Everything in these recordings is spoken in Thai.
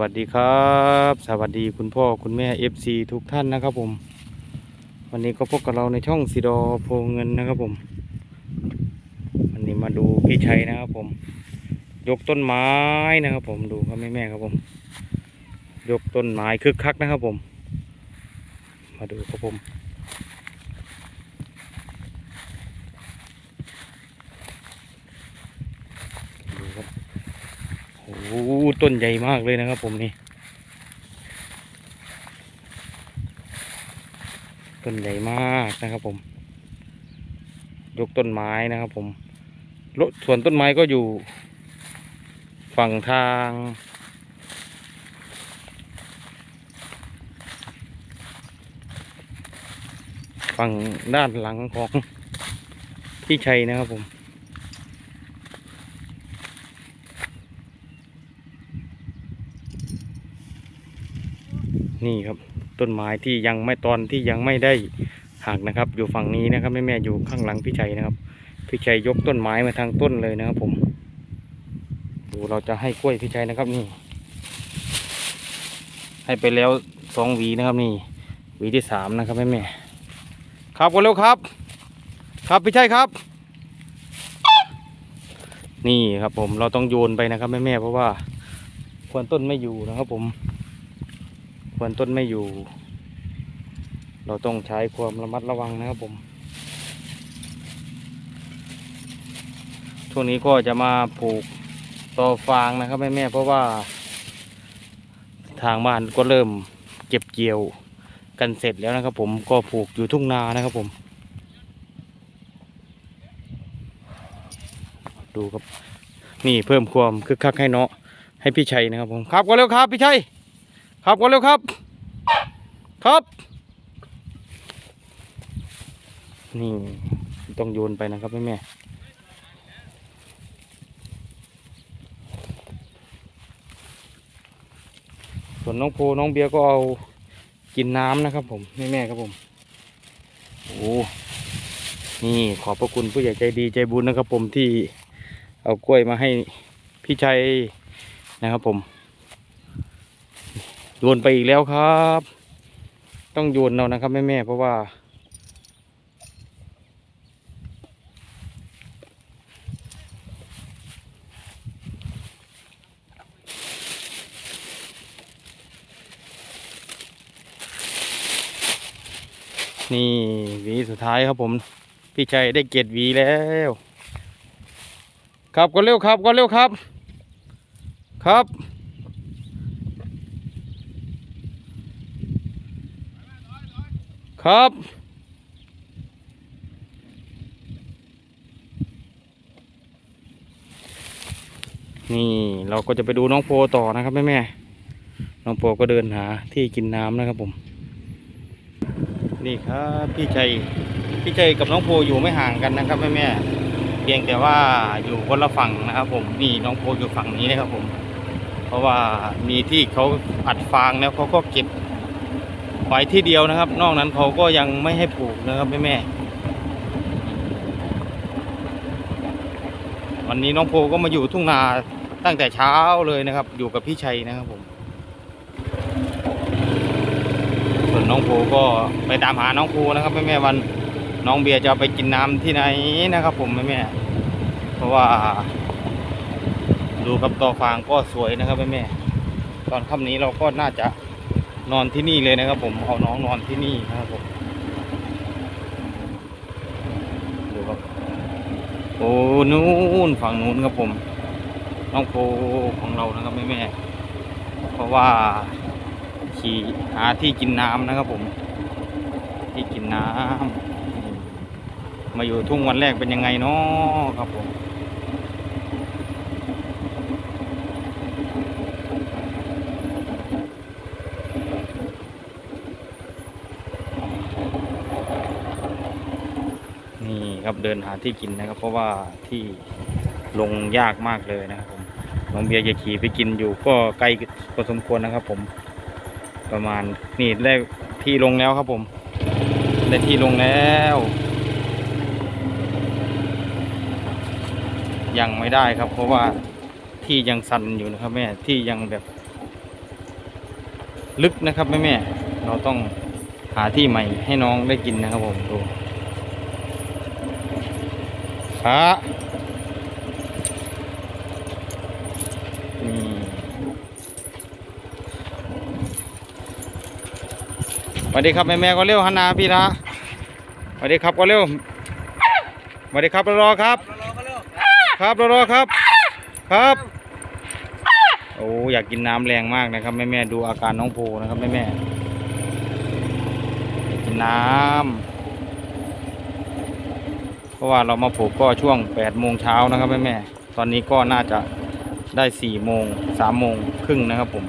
วัสดีครับ สวัสดีคุณพ่อคุณแม่ FC ทุกท่านนะครับผม วันนี้ก็พบกับเราในช่องสีดอโพเงินนะครับผม วันนี้มาดูพี่ชัยนะครับผม ยกต้นไม้นะครับผมดูครับแม่แม่ครับผม ยกต้นไม้คึกคักนะครับผม มาดูครับผม ดูครับ โอ้ต้นใหญ่มากเลยนะครับผมนี่ ต้นใหญ่มากนะครับผม ยกต้นไม้นะครับผมรถส่วนต้นไม้ก็อยู่ ฝั่งทาง ฝั่งด้านหลังของพี่ชัยนะครับผม นี่ครับต้นไม้ที่ยังไม่ตอนที่ยังไม่ได้หักนะครับ อยู่ฝั่งนี้นะครับแม่แม่อยู่ข้างหลังพี่ชัยนะครับพี่ชัยยกต้นไม้มาทางต้นเลยนะครับ ผมดูเราจะให้กล้วยพี่ชัยนะครับนี่ ให้ไปแล้วสองหวีนะครับ นี่หวีที่สามนะครับแม่แม่ครับกันเร็วครับ ครับพี่ชัยครับ นี่ครับผมเราต้องโยนไปนะครับแม่แม่เพราะว่าควรต้นไม่อยู่นะครับผม ควรต้นไม่อยู่ เราต้องใช้ความระมัดระวังนะครับผม ช่วงนี้ก็จะมาผูกต่อฟางนะครับแม่แม่เพราะว่าทางบ้านก็เริ่มเก็บเกี่ยวกันเสร็จแล้วนะครับผมก็ผูกอยู่ทุ่งนานะครับผม ดูครับนี่เพิ่มความคึกคักให้เนาะให้พี่ชัยนะครับผมครับก็เร็วครับพี่ชัย ครับก็เร็วครับ ครับ นี่ต้องโยนไปนะครับแม่แม่ส่วนน้องโพน้องเบียร์ก็เอากินน้ำนะครับผมแม่แม่ครับผมโอ้นี่ขอบพระคุณผู้ใหญ่ใจดีใจบุญนะครับผมที่เอากล้วยมาให้พี่ชัยนะครับผม โยนไปอีกแล้วครับ ต้องโยนเอานะครับแม่แม่ๆเพราะว่า นี่หวีสุดท้ายครับผม พี่ชัยได้เกียรติหวีแล้ว ครับก็เร็วครับก็เร็วครับ ครับ ครับ นี่เราก็จะไปดูน้องโพต่อนะครับแม่แม่น้องโพก็เดินหาที่กินน้ำนะครับผม นี่ครับพี่ชัยพี่ชัยกับน้องโพอยู่ไม่ห่างกันนะครับแม่แม่เพียงแต่ว่าอยู่คนละฝั่งนะครับ ผมนี่น้องโพอยู่ฝั่งนี้นะครับผม เพราะว่ามีที่เขาอัดฟางแล้วเขาก็เก็บ ไว้ที่เดียวนะครับ นอกนั้นเขาก็ยังไม่ให้ปลูกนะครับแม่แม่วันนี้น้องโพก็มาอยู่ทุ่งนาตั้งแต่เช้าเลยนะครับ อยู่กับพี่ชัยนะครับผม ส่วนน้องโพก็ไปตามหาน้องโพนะครับแม่แม่วันน้องเบียร์จะไปกินน้ำที่ไหนนะครับ ผมแม่แม่เพราะว่า ดูกับต่อฟางก็สวยนะครับแม่แม่ตอนค่ำนี้เราก็น่าจะ นอนที่นี่เลยนะครับ ผมเอาน้องนอนที่นี่นะครับผมดูครับโอ้นู่นฝั่งนู้นครับผม น้องโพของเรานะครับแม่แม่เพราะว่าขี่หาที่กินน้ำนะครับผม ที่กินน้ำมาอยู่ทุ่งวันแรกเป็นยังไงเนาะครับผม นี่ครับ เดินหาที่กินนะครับ เพราะว่าที่ลงยากมากเลยนะครับผมน้องเบียร์จะขี่ไปกินอยู่ก็ไกลพอสมควรนะครับ ผม ประมาณนี่ได้ที่ลงแล้วครับ ผมได้ที่ลงแล้ว ยังไม่ได้ครับ เพราะว่าที่ยังสั่นอยู่นะครับ แม่ที่ยังแบบ ลึกนะครับแม่แม่เราต้องหาที่ใหม่ให้น้องได้กินนะครับผมดู ขาสวัสดีครับแม่แม่ก็เร็วฮันนาพี่ละสวัสดีครับก็เร็วสวัสดีครับรอครับ ครับรอครับ ครับ โอ้อยากกินน้ำแรงมากนะครับแม่แม่ดูอาการน้องโพนะครับแม่แม่กินน้ำเพ ราะว่าเรามาปลูกก็ช่วงแปดโมงเช้านะครับแม่แม่ตอนนี้ก็น่าจะได้สี่โมงสามโมงครึ่งนะครับผม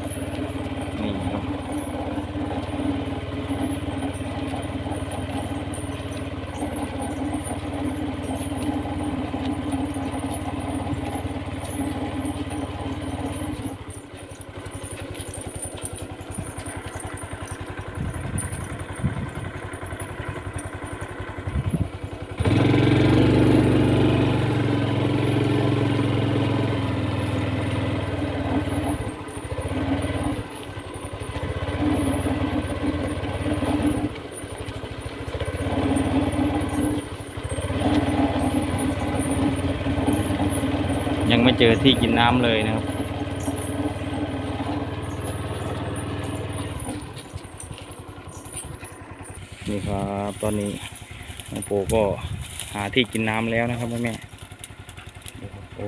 จอที่กินน้ำเลยนะครับ นี่ครับตอนนี้น้องโปก็หาที่กินน้ำแล้วนะครับแม่แม่โอ้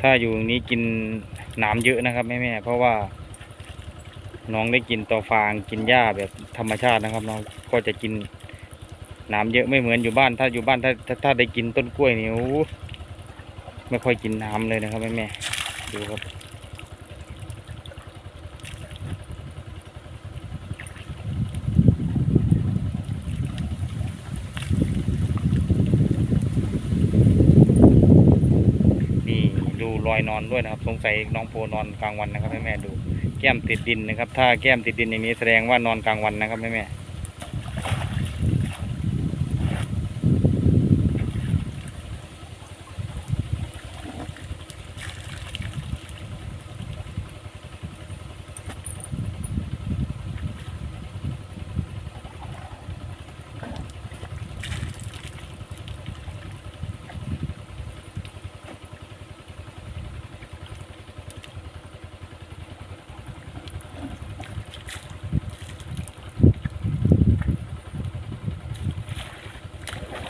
ถ้าอยู่ตรงนี้กินน้ำเยอะนะครับแม่แม่ๆเพราะว่า น้องได้กินตอฟางกินหญ้าแบบธรรมชาตินะครับ น้องก็จะกินน้ำเยอะไม่เหมือนอยู่บ้านถ้าอยู่บ้านถ้าถ้าถ้าได้กินต้นกล้วยนี่โอ้ไม่ค่อยกินน้ำเลยนะครับแม่แม่ๆดูครับนี่ดูรอยนอนด้วยนะครับ สงสัยน้องโพนอนกลางวันนะครับแม่แม่ๆดู แก้มติดดินนะครับ ถ้าแก้มติดดินอย่างนี้แสดงว่านอนกลางวันนะครับแม่แม่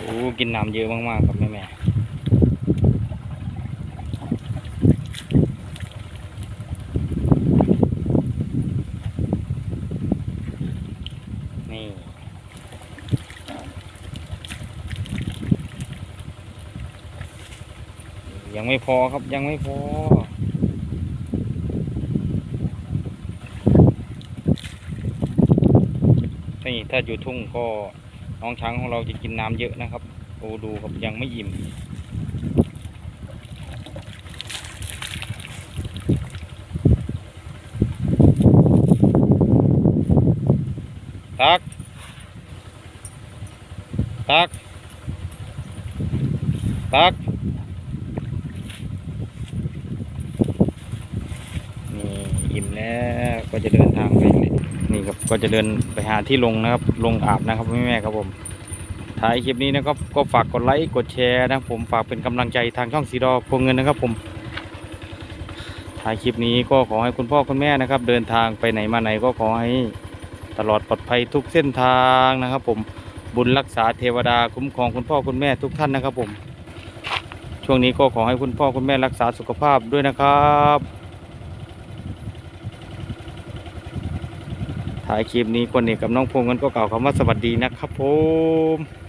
โอ้กินน้ำเยอะมากๆครับแม่แม่นี่ยังไม่พอครับยังไม่พอ นี่ถ้าอยู่ทุ่งก็ น้องช้างของเราจะกินน้ำเยอะนะครับโอ้ดูครับยังไม่อิ่มตัก ตัก ตัก นี่อิ่มแล้วก็จะเดินทางไปเลย ก็จะเดินไปหาที่ลงนะครับ ลงอาบนะครับแม่แม่ครับผมท้ายคลิปนี้นะครับก็ฝากกดไลค์กดแชร์นะผมฝากเป็นกำลังใจทางช่องสีดอพวงเงินนะครับผมท้ายคลิปนี้ก็ขอให้คุณพ่อคุณแม่นะครับ เดินทางไปไหนมาไหนก็ขอให้ตลอดปลอดภัยทุกเส้นทางนะครับ ผมบุญรักษาเทวดาคุ้มครองคุณพ่อคุณแม่ทุกท่านนะครับผม ช่วงนี้ก็ขอให้คุณพ่อคุณแม่รักษาสุขภาพด้วยนะครับ ท้ายคลิปนี้คนเอกกับน้องพงษ์กันก็กล่าวคำว่าสวัสดีนะครับผม